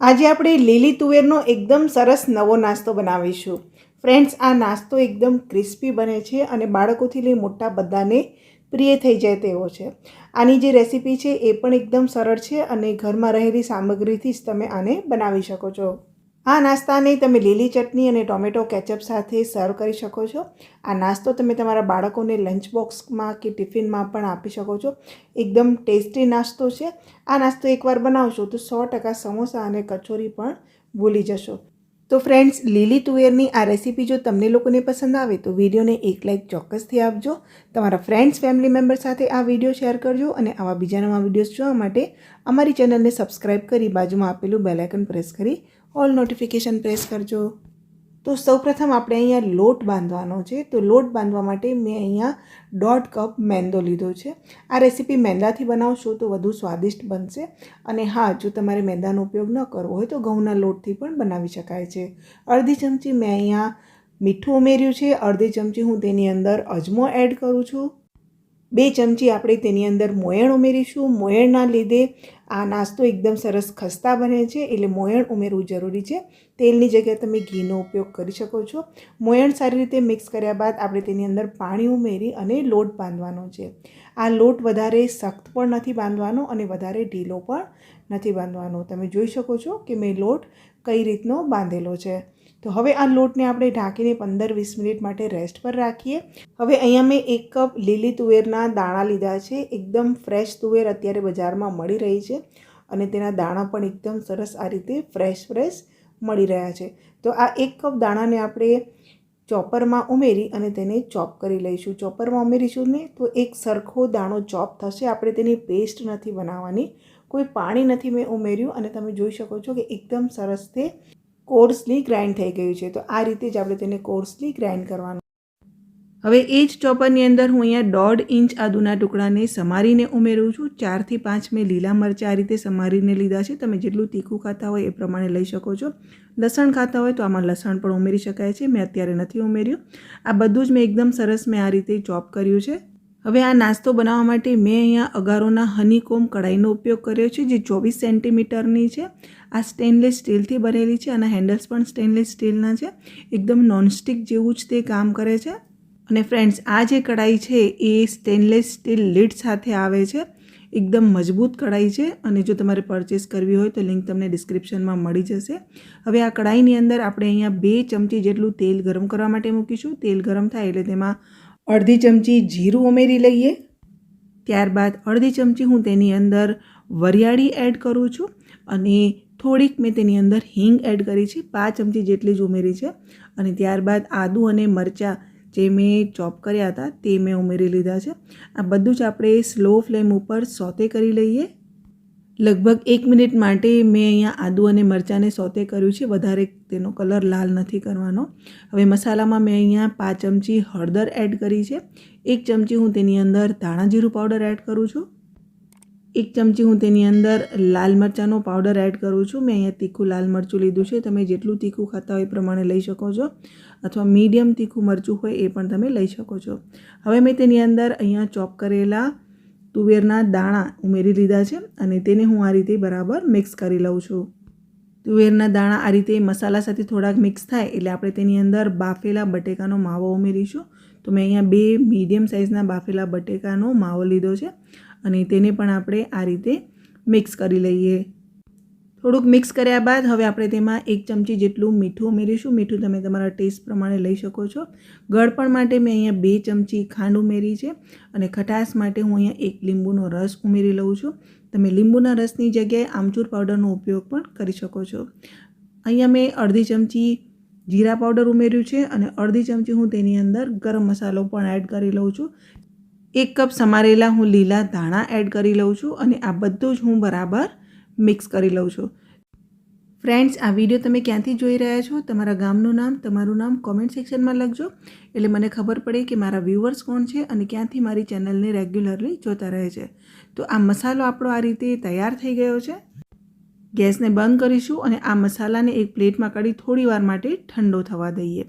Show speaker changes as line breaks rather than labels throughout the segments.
આજે આપણે લીલી તુવેરનો એકદમ સરસ નવો નાસ્તો બનાવીશું. ફ્રેન્ડ્સ, આ નાસ્તો એકદમ ક્રિસ્પી બને છે અને બાળકોથી લઈ મોટા બધાને પ્રિય થઈ જાય તેવો છે. આની જે રેસીપી છે એ પણ એકદમ સરળ છે અને ઘરમાં રહેલી સામગ્રીથી જ તમે આને બનાવી શકો છો. આ નાસ્તાને તમે લીલી ચટણી અને ટોમેટો કેચઅપ સાથે સર્વ કરી શકો છો. આ નાસ્તો તમે તમારા બાળકોને લંચ બોક્સમાં કે ટિફિનમાં પણ આપી શકો છો. એકદમ ટેસ્ટી નાસ્તો છે. આ નાસ્તો એકવાર બનાવશો તો સો ટકા સમોસા અને કચોરી પણ ભૂલી જશો. તો ફ્રેન્ડ્સ, લીલી તુવેરની આ રેસીપી જો તમને લોકોને પસંદ આવે તો વિડીયોને એક લાઇક ચોક્કસથી આપજો. તમારા ફ્રેન્ડ્સ, ફેમિલી મેમ્બર સાથે આ વીડિયો શેર કરજો અને આવા બીજા નવા વિડીયોઝ જોવા માટે અમારી ચેનલને સબસ્ક્રાઇબ કરી બાજુમાં આપેલું બેલાઇકન પ્રેસ કરી ઓલ નોટિફિકેશન પ્રેસ કરજો. તો સૌપ્રથમ આપણે અહીંયા લોટ બાંધવાનો છે. તો લોટ બાંધવા માટે મેં અહીંયા દોઢ કપ મેંદો લીધો છે. આ રેસીપી મેંદાથી બનાવશો તો વધુ સ્વાદિષ્ટ બનશે. અને હા, જો તમારે મેંદાનો ઉપયોગ ન કરવો હોય તો ઘઉંના લોટથી પણ બનાવી શકાય છે. અડધી ચમચી મેં અહીંયા મીઠું ઉમેર્યું છે. અડધી ચમચી હું તેની અંદર અજમો એડ કરું છું. બે ચમચી આપણે તેની અંદર મોયણ ઉમેરીશું. મોયણના લીધે આ નાસ્તો એકદમ સરસ ખસ્તા બને છે, એટલે મોયણ ઉમેરવું જરૂરી છે. તેલની જગ્યાએ તમે ઘીનો ઉપયોગ કરી શકો છો. મોયણ સારી રીતે મિક્સ કર્યા બાદ આપણે તેની અંદર પાણી ઉમેરી અને લોટ બાંધવાનો છે. આ લોટ વધારે સખ્ત પણ નથી બાંધવાનો અને વધારે ઢીલો પણ નથી બાંધવાનો. તમે જોઈ શકો છો કે મેં લોટ કઈ રીતનો બાંધેલો છે. તો હવે આ લોટને આપણે ઢાંકીને પંદર વીસ મિનિટ માટે રેસ્ટ પર રાખીએ. હવે અહીંયા મેં એક કપ લીલી તુવેરના દાણા લીધા છે. એકદમ ફ્રેશ તુવેર અત્યારે બજારમાં મળી રહી છે અને તેના દાણા પણ એકદમ સરસ આ રીતે ફ્રેશ ફ્રેશ મળી રહ્યા છે. તો આ એક કપ દાણાને આપણે ચોપરમાં ઉમેરી અને તેને ચોપ કરી લઈશું. ચોપરમાં ઉમેરીશું ને તો એક સરખો દાણો ચોપ થશે. આપણે તેની પેસ્ટ નથી બનાવવાની. કોઈ પાણી નથી મેં ઉમેર્યું અને તમે જોઈ શકો છો કે એકદમ સરસ તે કોર્સલી ગ્રાઇન્ડ થઈ ગયું છે. તો આ રીતે જ આપણે તેને કોર્સલી ગ્રાઇન્ડ કરવાનું. હવે એ જ ચોપરની અંદર હું અહીંયા દોઢ ઇંચ આદુના ટુકડાને સમારીને ઉમેરું છું. ચારથી પાંચ મેં લીલા મરચાં આ રીતે સમારીને લીધા છે. તમે જેટલું તીખું ખાતા હોય એ પ્રમાણે લઈ શકો છો. લસણ ખાતા હોય તો આમાં લસણ પણ ઉમેરી શકાય છે. મેં અત્યારે નથી ઉમેર્યું. આ બધું જ મેં એકદમ સરસ મેં આ રીતે ચોપ કર્યું છે. હવે આ નાસ્તો બનાવવા માટે મેં અહીંયા અગારોના હનીકોમ કઢાઈનો ઉપયોગ કર્યો છે, જે ચોવીસ સેન્ટીમીટરની છે. આ સ્ટેનલેસ સ્ટીલથી બનેલી છે અને હેન્ડલ્સ પણ સ્ટેનલેસ સ્ટીલના છે. એકદમ નોનસ્ટિક જેવું જ તે કામ કરે છે. અને ફ્રેન્ડ્સ, આ જે કઢાઈ છે એ સ્ટેનલેસ સ્ટીલ લીડ સાથે આવે છે. એકદમ મજબૂત કઢાઈ છે અને જો તમારે પરચેસ કરવી હોય તો લિંક તમને ડિસ્ક્રિપ્શનમાં મળી જશે. હવે આ કઢાઈની અંદર આપણે અહીંયા બે ચમચી જેટલું તેલ ગરમ કરવા માટે મૂકીશું. તેલ ગરમ થાય એટલે તેમાં અડધી ચમચી જીરું ઉમેરી લઈએ. ત્યારબાદ અડધી ચમચી હું તેની અંદર વરિયાળી એડ કરું છું અને થોડીક મેં તેની અંદર હિંગ એડ કરી છે, પાંચ ચમચી જેટલી જ ઉમેરી છે. અને ત્યારબાદ આદું અને મરચાં જે મેં ચોપ કર્યા હતા તે મેં ઉમેરી લીધા છે. આ બધું જ આપણે સ્લો ફ્લેમ ઉપર સોતે કરી લઈએ. લગભગ એક મિનિટ માટે મેં અહીંયા આદુ અને મરચાંને સોતે કર્યું છે. વધારે તેનો કલર લાલ નથી કરવાનો. હવે મસાલામાં મેં અહીંયા પાંચ ચમચી હળદર એડ કરી છે. એક ચમચી હું તેની અંદર ધાણા જીરું પાવડર એડ કરું છું. એક ચમચી હું તેની અંદર લાલ મરચાંનો પાવડર એડ કરું છું. મેં અહીંયા તીખું લાલ મરચું લીધું છે. તમે જેટલું તીખું ખાતા હોય એ પ્રમાણે લઈ શકો છો. અથવા મીડિયમ તીખું મરચું હોય એ પણ તમે લઈ શકો છો. હવે મેં તેની અંદર અહીંયા ચોપ કરેલા તુવેરના દાણા ઉમેરી લીધા છે અને તેને હું આ રીતે બરાબર મિક્સ કરી લઉં છું. તુવેરના દાણા આ રીતે મસાલા સાથે થોડાક મિક્સ થાય એટલે આપણે તેની અંદર બાફેલા બટેકાનો માવો ઉમેરીશું. તો મેં અહીંયા બે મીડિયમ સાઇઝના બાફેલા બટેકાનો માવો લીધો છે અને તેને પણ આપણે આ રીતે મિક્સ કરી લઈએ. થોડુંક મિક્સ કર્યા બાદ હવે આપણે તેમાં એક ચમચી જેટલું મીઠું ઉમેરીશું. મીઠું તમે તમારા ટેસ્ટ પ્રમાણે લઈ શકો છો. ગળપણ માટે મેં અહીંયા બે ચમચી ખાંડ ઉમેરી છે અને ખટાશ માટે હું અહીંયા એક લીંબુનો રસ ઉમેરી લઉં છું. તમે લીંબુના રસની જગ્યાએ આમચૂર પાવડરનો ઉપયોગ પણ કરી શકો છો. અહીંયા મેં અડધી ચમચી જીરા પાવડર ઉમેર્યું છે અને અડધી ચમચી હું તેની અંદર ગરમ મસાલો પણ એડ કરી લઉં છું. એક કપ સમારેલા હું લીલા ધાણા એડ કરી લઉં છું અને આ બધું જ હું બરાબર મિક્સ કરી લઉં છું. ફ્રેન્ડ્સ આ વીડિયો તમે ક્યાંથી જોઈ રહ્યા છો? તમારા ગામનું નામ, તમારું નામ કોમેન્ટ સેક્શનમાં લખજો. એટલે મને ખબર પડે કે મારા વ્યૂવર્સ કોણ છે અને ક્યાંથી મારી ચેનલને રેગ્યુલરલી જોતા રહે છે. તો આ મસાલો આપણો આ રીતે તૈયાર થઈ ગયો છે. ગેસને બંધ કરીશું અને આ મસાલાને એક પ્લેટમાં કાઢી થોડી વાર માટે ઠંડો થવા દઈએ.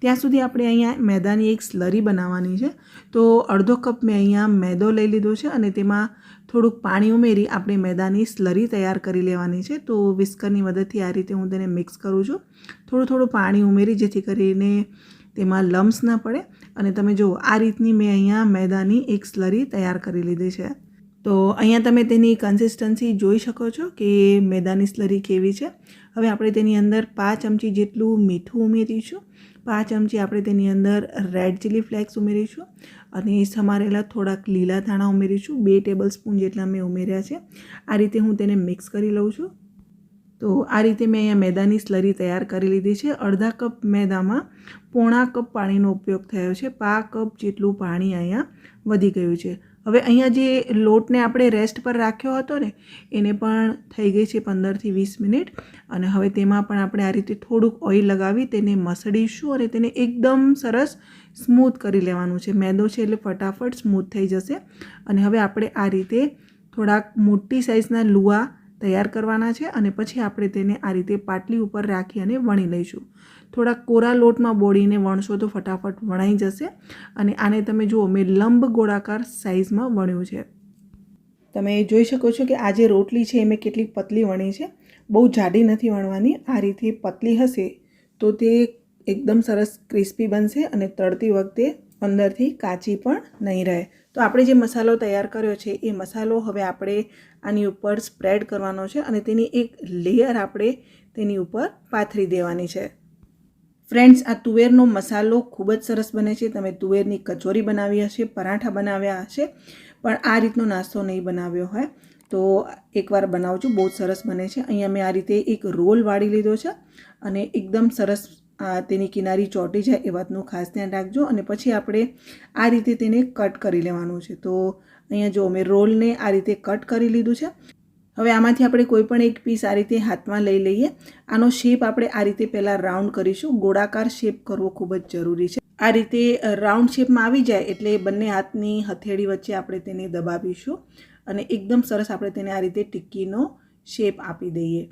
ત્યાં સુધી આપણે અહીંયા મેદાની એક સ્લરી બનાવવાની છે. તો અડધો કપ મેં અહીંયા મેદો લઈ લીધો છે અને તેમાં થોડુંક પાણી ઉમેરી આપણે મેદાની સ્લરી તૈયાર કરી લેવાની છે. તો વિસ્કરની મદદથી આ રીતે હું તેને મિક્સ કરું છું. થોડું થોડું પાણી ઉમેરી જેથી કરીને તેમાં લમ્સ ના પડે. અને તમે જુઓ, આ રીતની મેં અહીંયા મેદાની એક સ્લરી તૈયાર કરી લીધી છે. તો અહીંયા તમે તેની કન્સિસ્ટન્સી જોઈ શકો છો કે મેદાની સ્લરી કેવી છે. હવે આપણે તેની અંદર પાંચ ચમચી જેટલું મીઠું ઉમેરીશું. પાંચ ચમચી આપણે તેની અંદર રેડ ચીલી ફ્લેક્સ ઉમેરીશું અને સમારેલા થોડાક લીલા ધાણા ઉમેરીશું. બે ટેબલ સ્પૂન જેટલા મેં ઉમેર્યા છે. આ રીતે હું તેને મિક્સ કરી લઉં છું. તો આ રીતે મેં અહીંયા મેદાની સ્લરી તૈયાર કરી લીધી છે. અડધા કપ મેદામાં પોણા કપ પાણીનો ઉપયોગ થયો છે. પા કપ જેટલું પાણી અહીંયા વધી ગયું છે. હવે અહીંયા જે લોટને આપણે રેસ્ટ પર રાખ્યો હતો ને, એને પણ થઈ ગઈ છે પંદરથી વીસ મિનિટ. અને હવે તેમાં પણ આપણે આ રીતે થોડુંક ઓઇલ લગાવી, તેને મસળીશું અને તેને એકદમ સરસ સ્મૂથ કરી લેવાનું છે. મેદો છે એટલે ફટાફટ સ્મૂથ થઈ જશે. અને હવે આપણે આ રીતે થોડાક મોટી સાઇઝના લુવા તૈયાર કરવાના છે અને પછી આપણે તેને આ રીતે પાટલી ઉપર રાખી અને વણી લઈશું. થોડા કોરા લોટમાં બોળીને વણશો તો ફટાફટ વણાઈ જશે અને આને તમે જુઓ, મેં લંબ ગોળાકાર સાઇઝમાં વણ્યું છે. તમે જોઈ શકો છો કે આ જે રોટલી છે એ મેં કેટલી પતલી વણી છે. બહુ જાડી નથી વણવાની, આ રીતે પતલી હશે તો તે એકદમ સરસ ક્રિસ્પી બનશે અને તળતી વખતે અંદરથી કાચી પણ નહીં રહે. તો આપણે જે મસાલો તૈયાર કર્યો છે, એ મસાલો હવે આપણે આની ઉપર સ્પ્રેડ કરવાનો છે અને તેની એક લેયર આપણે તેની ઉપર પાથરી દેવાની છે. ફ્રેન્ડ્સ આ તુવેરનો મસાલો ખૂબ જ સરસ બને છે. તમે તુવેરની કચોરી બનાવી હશે, પરાઠા બનાવ્યા હશે, પણ આ રીતનો નાસ્તો નહીં બનાવ્યો હોય. તો એકવાર બનાવજો, બહુ સરસ બને છે. અહીંયા મેં આ રીતે એક રોલ વાળી લીધો છે અને એકદમ સરસ તેની કિનારી ચોટી જાય એ વાતનું ખાસ ધ્યાન રાખજો અને પછી આપણે આ રીતે તેને કટ કરી લેવાનું છે. તો અહીંયા જો મેં રોલને આ રીતે કટ કરી લીધું છે. હવે આમાંથી આપણે કોઈ પણ એક પીસ આ રીતે હાથમાં લઈ લઈએ. આનો શેપ આપણે આ રીતે પહેલાં રાઉન્ડ કરીશું. ગોળાકાર શેપ કરવો ખૂબ જ જરૂરી છે. આ રીતે રાઉન્ડ શેપમાં આવી જાય એટલે બંને હાથની હથેળી વચ્ચે આપણે તેને દબાવીશું અને એકદમ સરસ આપણે તેને આ રીતે ટિક્કીનો શેપ આપી દઈએ.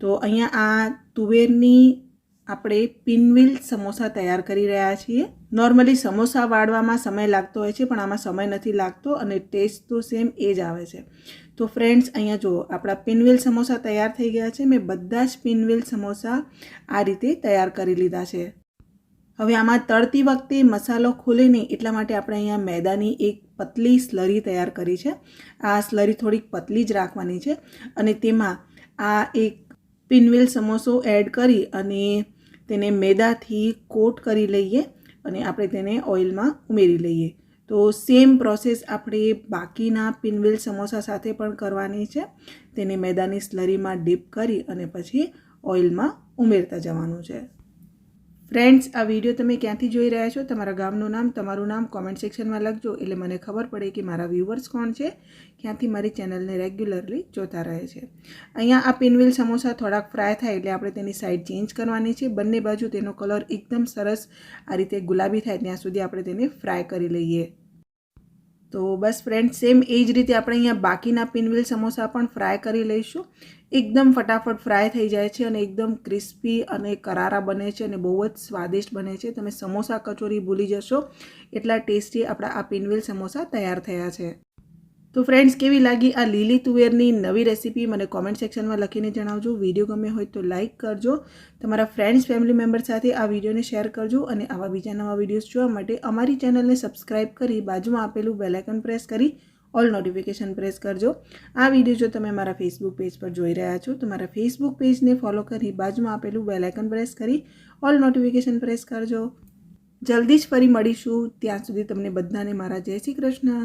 તો અહીંયા આ તુવેરની આપણે પિનવિલ સમોસા તૈયાર કરી રહ્યા છીએ. નોર્મલી સમોસા વાળવામાં સમય લાગતો હોય છે, પણ આમાં સમય નથી લાગતો અને ટેસ્ટ તો સેમ એ જ આવે છે. તો ફ્રેન્ડ્સ અહીંયા જુઓ, આપણા પિનવિલ સમોસા તૈયાર થઈ ગયા છે. મેં બધા જ પિનવિલ સમોસા આ રીતે તૈયાર કરી લીધા છે. હવે આમાં તળતી વખતે મસાલો ખુલે નહીં એટલા માટે આપણે અહીંયા મેદાની એક પતલી સ્લરી તૈયાર કરી છે. આ સ્લરી થોડીક પતલી જ રાખવાની છે અને તેમાં આ એક પિનવિલ સમોસો એડ કરી અને તેને મેદાથી કોટ કરી લઈએ અને આપણે તેને ઓઇલમાં ઉમેરી લઈએ. તો સેમ પ્રોસેસ આપણે બાકીના પિનવિલ સમોસા સાથે પણ કરવાની છે. તેને મેદાની સ્લરીમાં ડીપ કરી અને પછી ઓઇલમાં ઉમેરતા જવાનું છે. ફ્રેન્ડ્સ, આ વીડિયો તમે ક્યાંથી જોઈ રહ્યા છો? તમારા ગામનું નામ, તમારું નામ કોમેન્ટ સેક્શનમાં લખજો. એટલે મને ખબર પડે કે મારા વ્યૂવર્સ કોણ છે? ક્યાંથી મારી ચેનલને રેગ્યુલરલી જોતા રહે છે. અહીંયા આ પિનવિલ સમોસા થોડાક ફ્રાય થાય એટલે આપણે તેની સાઈડ ચેન્જ કરવાની છે. બંને બાજુ તેનો કલર એકદમ સરસ આ રીતે ગુલાબી થાય ત્યાં સુધી આપણે તેને ફ્રાય કરી લઈએ. તો બસ ફ્રેન્ડ સેમ એ જ રીતે આપણે અહીંયા બાકીના પિનવિલ સમોસા પણ ફ્રાય કરી લઈશું. એકદમ ફટાફટ ફ્રાય થઈ જાય છે અને એકદમ ક્રિસ્પી અને કરારા બને છે અને બહુ જ સ્વાદિષ્ટ બને છે. તમે સમોસા કચોરી ભૂલી જશો. એટલા ટેસ્ટી આપણા આ પિનવિલ સમોસા તૈયાર થયા છે. તો ફ્રેન્ડ્સ કેવી લાગી આ લીલી તુવેરની નવી રેસીપી મને કોમેન્ટ સેક્શનમાં લખીને જણાવજો. વીડિયો ગમે હોય તો લાઇક કરજો. તમારા ફ્રેન્ડ્સ ફેમિલી મેમ્બર સાથે આ વિડીયોને શેર કરજો અને આવા બીજા નવા વિડીયોઝ જોવા માટે અમારી ચેનલને સબસ્ક્રાઇબ કરી બાજુમાં આપેલું બેલાઇકન પ્રેસ કરી ઓલ નોટિફિકેશન પ્રેસ કરજો. આ વીડિયો જો તમે મારા ફેસબુક પેજ પર જોઈ રહ્યા છો, તો મારા ફેસબુક પેજને ફોલો કરી બાજુમાં આપેલું બેલાઇકન પ્રેસ કરી ઓલ નોટિફિકેશન પ્રેસ કરજો. જલ્દી જ ફરી મળીશું. ત્યાં સુધી તમને બધાને મારા જય શ્રી કૃષ્ણ.